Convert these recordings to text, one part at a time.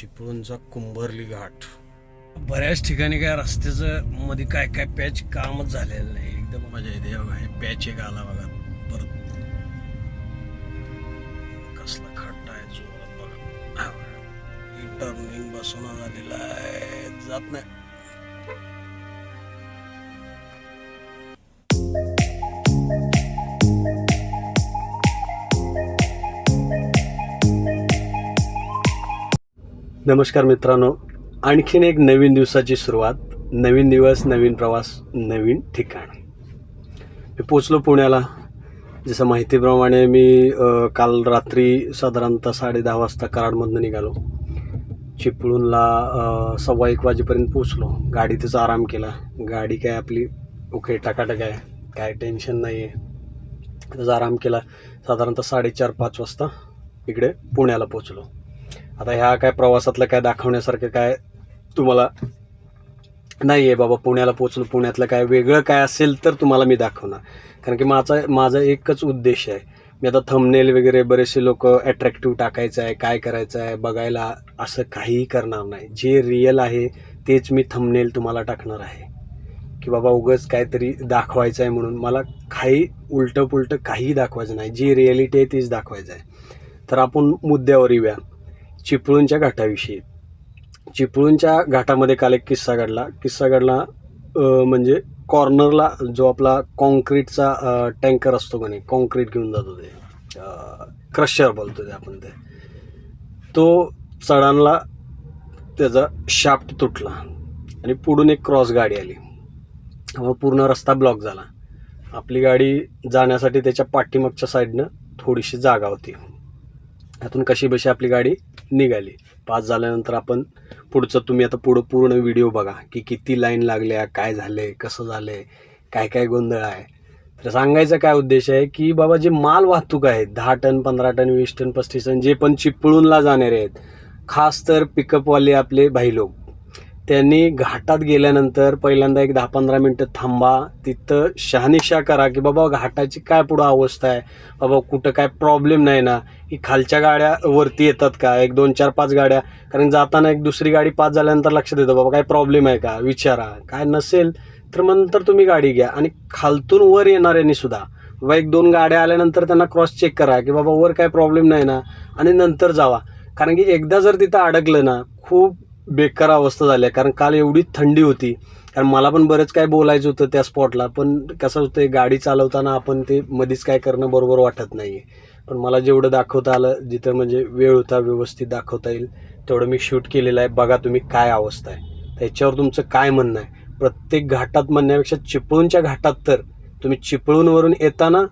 चिपळूणचा कुंभरली घाट. बऱ्याच ठिकाणी काय रस्त्याचं मध्ये काय काय पॅच कामच झालेलं नाही. एकदम मजा येते. बघा हे पॅच एक आला बघा परत. कसला खड्डा आहे जोरात बघा. टर्निंग बसून झालेला आहे. जात नाही. नमस्कार मित्रांनो. आणखीन एक नवीन दिवसाची सुरुवात नवीन दिवस नवीन प्रवास नवीन ठिकाण. मी पोचलो पुण्याला. जसं माहितीप्रमाणे मी काल रात्री साधारणतः साडे दहा वाजता कराडमधनं निघालो. चिपळूणला सव्वा एक वाजेपर्यंत पोचलो गाडीतच आराम केला. गाडी काय आपली ओके टाकाटक आहे. काय टेन्शन नाही आहे त्याचा आराम केला. साधारणतः साडेचार पाच वाजता इकडे पुण्याला पोचलो आता ह्या काय प्रवासातलं काय दाखवण्यासारखं काय तुम्हाला नाही आहे बाबा पुण्याला पोचलो पुण्यातलं काय वेगळं काय असेल तर तुम्हाला मी दाखवणार. कारण की माझा माझा एकच उद्देश आहे. मी आता थंबनेल वगैरे बरेचसे लोक अट्रॅक्टिव्ह टाकायचं आहे काय करायचं आहे बघायला असं काहीही करणार नाही. जे रिअल आहे तेच मी थंबनेल तुम्हाला टाकणार आहे. की बाबा उगंच काहीतरी दाखवायचं आहे म्हणून. मला काही उलटं पुलटं काहीही दाखवायचं नाही. जी रिॲलिटी आहे तीच दाखवायचं आहे. तर आपण मुद्द्यावर येऊया. चिपळूणच्या घाटाविषयी. चिपळूणच्या घाटामध्ये काल एक किस्सा घडला. किस्सा घडला म्हणजे कॉर्नरला जो आपला कॉन्क्रीटचा टँकर असतो का नाही कॉन्क्रीट घेऊन जातो ते क्रशर बोलतो ते आपण ते. तो चढानला त्याचा शाफ्ट तुटला आणि पुढून एक क्रॉस गाडी आली. मग पूर्ण रस्ता ब्लॉक झाला. आपली गाडी जाण्यासाठी त्याच्या पाठीमागच्या साईडनं थोडीशी जागा होती. त्यातून कशी बशी आपली गाडी निघाली? पास झाल्यानंतर आपण पुढचं तुम्ही आता पुढं पूर्ण व्हिडिओ बघा की किती लाईन लागल्या काय झाले कसं झाले काय काय गोंधळ आहे. तर सांगायचा काय उद्देश आहे की बाबा जे माल वाहतूक आहे दहा टन पंधरा टन वीस टन पस्तीस टन जे पण चिपळूणला जाणारे आहेत खास तर पिकअपवाले आपले भाई लोक त्यांनी घाटात गेल्यानंतर पहिल्यांदा एक दहा पंधरा मिनटं थांबा. तिथं शहानिशा करा की बाबा घाटाची काय पुढं अवस्था आहे? बाबा कुठं काय प्रॉब्लेम नाही ना? की खालच्या गाड्या वरती येतात का? एक दोन चार पाच गाड्या. कारण जाताना एक दुसरी गाडी पास झाल्यानंतर लक्षात येतं बाबा काय प्रॉब्लेम आहे का? विचारा. काय नसेल तर मग नंतर तुम्ही गाडी घ्या. आणि खालतून वर येणाऱ्यांनी सुद्धा. बाबा एक दोन गाड्या आल्यानंतर त्यांना क्रॉस चेक करा की बाबा वर काय प्रॉब्लेम नाही ना? आणि नंतर जावा. कारण की एकदा जर तिथं अडकलं ना खूप बेकार अवस्था झाली आहे. कारण काल एवढी थंडी होती. कारण मला पण बरंच काय बोलायचं होतं त्या स्पॉटला पण कसं होतं गाडी चालवताना आपण ते मध्येच काय करणं बरोबर वाटत नाही आहे पण मला जेवढं दाखवता आलं जिथं म्हणजे वेळ होता व्यवस्थित दाखवता येईल तेवढं मी शूट केलेलं आहे. बघा तुम्ही काय अवस्था आहे. त्याच्यावर तुमचं काय म्हणणं आहे? प्रत्येक घाटात म्हणण्यापेक्षा चिपळूणच्या घाटात तर तुम्ही चिपळूणवरून येताना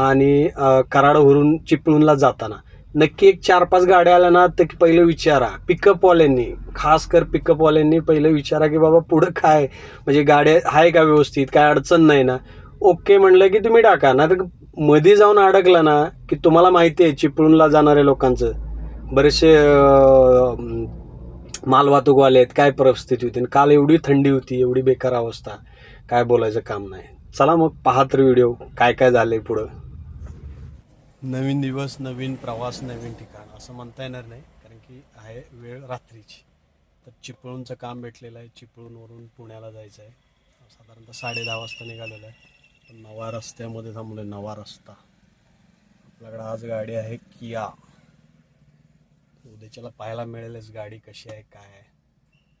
आणि कराडवरून चिपळूणला जाताना नक्की एक चार पाच गाड्या आल्या ना तर पहिलं विचारा. पिकअपवाल्यांनी खास कर पिकअपवाल्यांनी पहिलं विचारा की बाबा पुढं काय? म्हणजे गाड्या आहे का व्यवस्थित? काय अडचण नाही ना. ओके म्हणलं की तुम्ही टाका. ना तर मध्ये जाऊन अडकला ना की तुम्हाला माहिती आहे चिपळूणला जाणाऱ्या लोकांचं. बरेचसे मालवाहतूकवाले आहेत काय परिस्थिती होती? आणि काल एवढी थंडी होती एवढी बेकार अवस्था. काय बोलायचं काम नाही. चला मग पहा तर व्हिडिओ काय काय झालं आहे पुढं. नवीन दिवस नवीन प्रवास नवीन ठिकाण असं म्हणता येणार नाही कारण की आहे वेळ रात्रीची. तर चिपळूणचं काम भेटलेलं आहे. चिपळूणवरून पुण्याला जायचं आहे साधारणतः साडे दहा वाजता निघालेलं आहे. पण नवा रस्त्यामध्ये थांबलो नवा रस्ता. आपल्याकडे आज गाडी आहे किया. उद्याच्याला पाहायला मिळेलच गाडी कशी आहे काय आहे.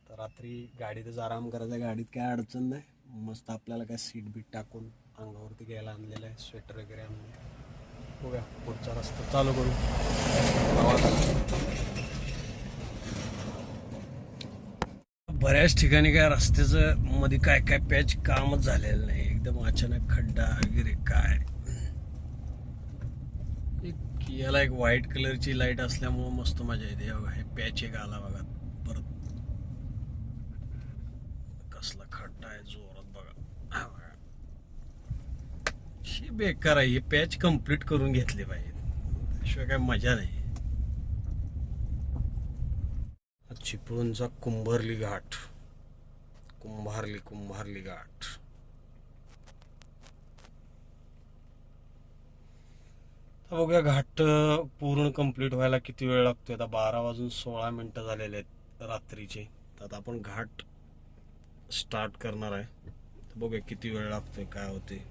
तर रात्री गाडीतच आराम करायचा गाडीत काय अडचण नाही. मस्त आपल्याला काय सीट बीट टाकून अंगावरती घ्यायला आणलेलं आहे स्वेटर वगैरे आणले बघूया पुढचा रस्ता. चालू करू. बऱ्याच ठिकाणी काय रस्त्याचं मध्ये काय काय पॅच कामच झालेलं नाही. एकदम अचानक खड्डा वगैरे काय? एक याला एक व्हाईट कलरची लाइट असल्यामुळं मस्त मजा येते. हे हे पॅच एक आला बघा परत कसला खड्डा आहे जोरात बघा हा बघा. शी बेकार आहे. पॅच कंप्लीट करून घेतले पाहिजे. त्याशिवाय काय मजा नाही. चिपळूणचा कुंभारली घाट. कुंभारली कुंभारली घाट. बघूया घाट पूर्ण कंप्लीट व्हायला किती वेळ लागतोय. आता बारा वाजून सोळा मिनटं झालेले आहेत रात्रीचे. तर आता आपण घाट स्टार्ट करणार आहे. बघूया किती वेळ लागतोय काय होते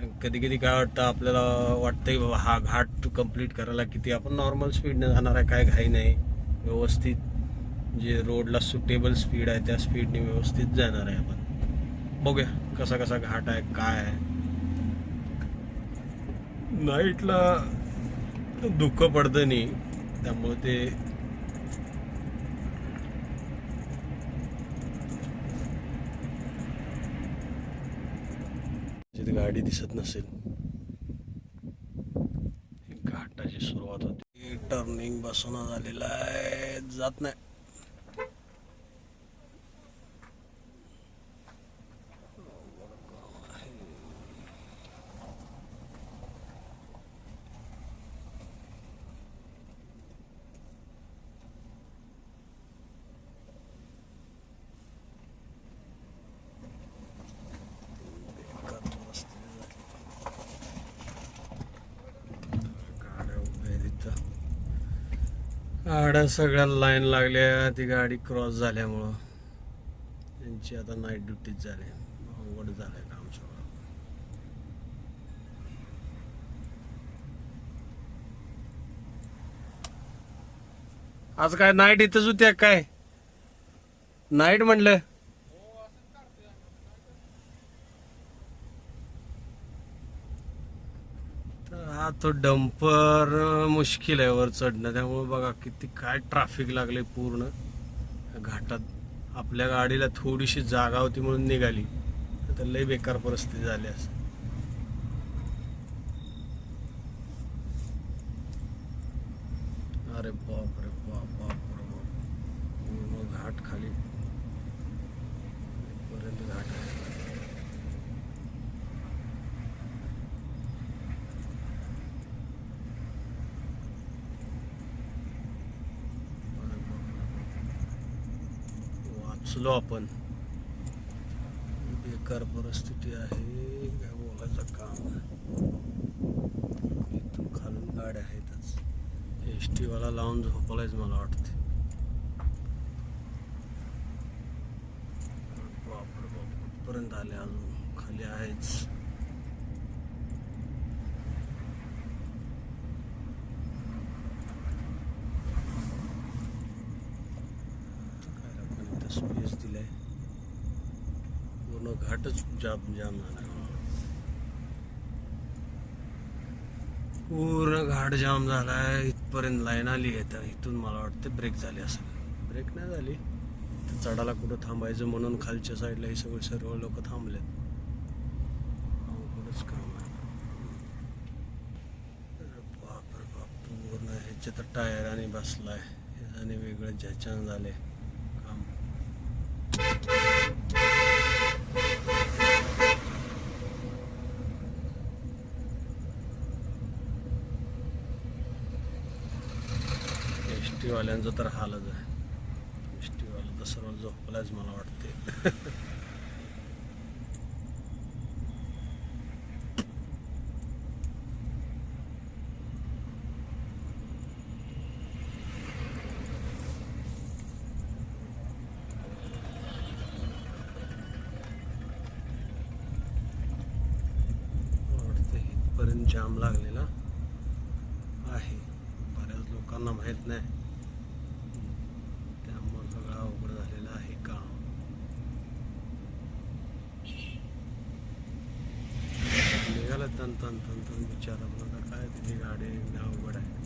कधी कधी काय वाटतं आपल्याला वाटतंय बाबा हा घाट कंप्लीट करायला किती आपण नॉर्मल स्पीडने जाणार आहे काय घाई नाही. व्यवस्थित जे रोडला सुटेबल स्पीड आहे त्या स्पीडने व्यवस्थित जाणार आहे आपण. बघूया कसा कसा घाट आहे काय आहे. नाईटला धुकं पडतं नाही त्यामुळे ते तिथे गाडी दिसत नसेल. घाटाची सुरुवात होती. टर्निंग बसवणं झालेला आहे. जात नाही गाड्या उभ्या आहेत इथं गाड्या सगळ्या लाईन लागल्या ती गाडी क्रॉस झाल्यामुळं. त्यांची आता नाईट ड्युटीच झाली. अवघड झालं काम सगळं. आज काय नाईट इथंच होत्या काय? नाईट म्हणलं तर हा तो डंपर मुश्किल आहे वर चढणं. त्यामुळे बघा किती काय ट्रॅफिक लागले पूर्ण. घाटात आपल्या गाडीला थोडीशी जागा होती म्हणून निघाली. तर लय बेकार परिस्थिती झाली असं अरे बाप रे बाप बाप रे बाप. घाट खाली. पर्यंत घाट आहे. वाचलो आपण. बेकार परिस्थिती आहे. काय बोलायचं काम इथून खालून गाड्या आहेतच. एस टीवाला लावून झोपलायच मला वाटतं बापरे बाप कुठपर्यंत आले अजून खाली आहेच काय लोकांनी दिलं आहे पूर्ण घाटच जाम जाम झाला. पूर्ण घाट जाम झाला. आहे इथपर्यंत लाईन आली आहे तर इथून मला वाटतं ब्रेक झाली असेल. ब्रेक नाही झाली. तर चढायला कुठं थांबायचं म्हणून खालच्या साईडला हे सगळे सर्व लोक थांबलेत. अवघडच काम आहे बाप रे बाप पूर्ण ह्याच्या तर टायराने आहे ह्याच्याने वेगळं झ्याच्यान झाले काम एसटीवाल्यांचं तर हालच आहे. एस टीवाला तर सर्व झोपलाच मला वाटते मला इथपर्यंत जाम लागलेला आहे. बऱ्याच लोकांना माहीत नाही त्यामुळे सगळं अवघड झालेलं आहे काम निघाला तन तन तन तन विचार आपला आता काय तिथे गाडी अवघड आहे.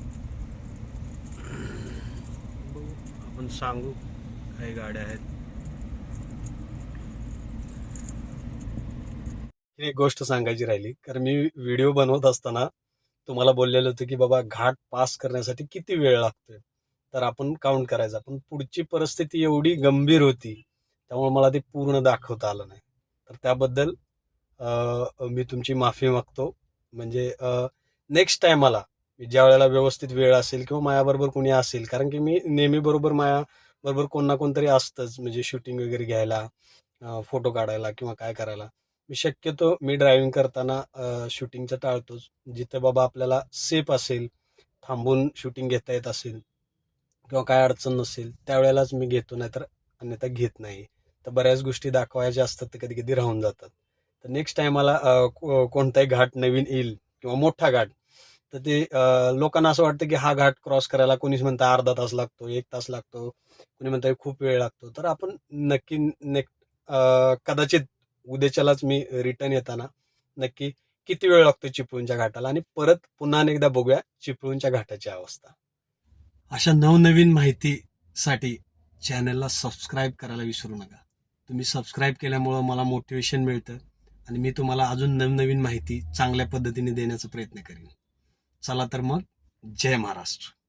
बघू आपण सांगू काही गाड्या आहेत. एक गोष्ट सांगायची राहिली कारण मी व्हिडिओ बनवत असताना तुम्हाला बोललेलं होतं की बाबा घाट पास करण्यासाठी किती वेळ लागतोय. तर आपण काउंट करायचा पण पुढची परिस्थिती एवढी गंभीर होती त्यामुळे मला ते पूर्ण दाखवता आलं नाही. तर त्याबद्दल मी तुमची माफी मागतो. म्हणजे नेक्स्ट टायमाला ज्या वेळेला व्यवस्थित वेळ असेल किंवा मायाबरोबर कोणी असेल कारण की मी नेहमी बरोबर माया बरोबर कोण ना कोणतरी असतंच म्हणजे शूटिंग वगैरे घ्यायला फोटो काढायला किंवा काय करायला. मी शक्यतो मी ड्रायव्हिंग करताना शूटिंगचं टाळतोच. जिथे बाबा आपल्याला सेफ असेल थांबून शूटिंग घेता येत असेल किंवा काय अडचण नसेल त्यावेळेलाच मी घेतो नाहीतर अन्यथा घेत नाही. तर बऱ्याच गोष्टी दाखवायच्या असतात तर कधी कधी राहून जातात. तर नेक्स्ट टायमाला कोणताही घाट नवीन येईल किंवा मोठा घाट तर ते लोकांना असं वाटतं की हा घाट क्रॉस करायला कोणीच म्हणतं अर्धा तास लागतो एक तास लागतो कोणी म्हणतं खूप वेळ लागतो. तर आपण नक्की नेक कदाचित उद्याच्यालाच मी रिटर्न येताना नक्की किती वेळ लागतो चिपळूणच्या घाटाला आणि परत पुन्हा एकदा बघूया चिपळूणच्या घाटाची अवस्था. अशा नवनवीन माहितीसाठी चॅनलला सबस्क्राईब करायला विसरू नका. तुम्ही सबस्क्राईब केल्यामुळं मला मोटिवेशन मिळतं. आणि मी तुम्हाला अजून नवनवीन माहिती चांगल्या पद्धतीने देण्याचा प्रयत्न करेन. चला तर मग जय महाराष्ट्र.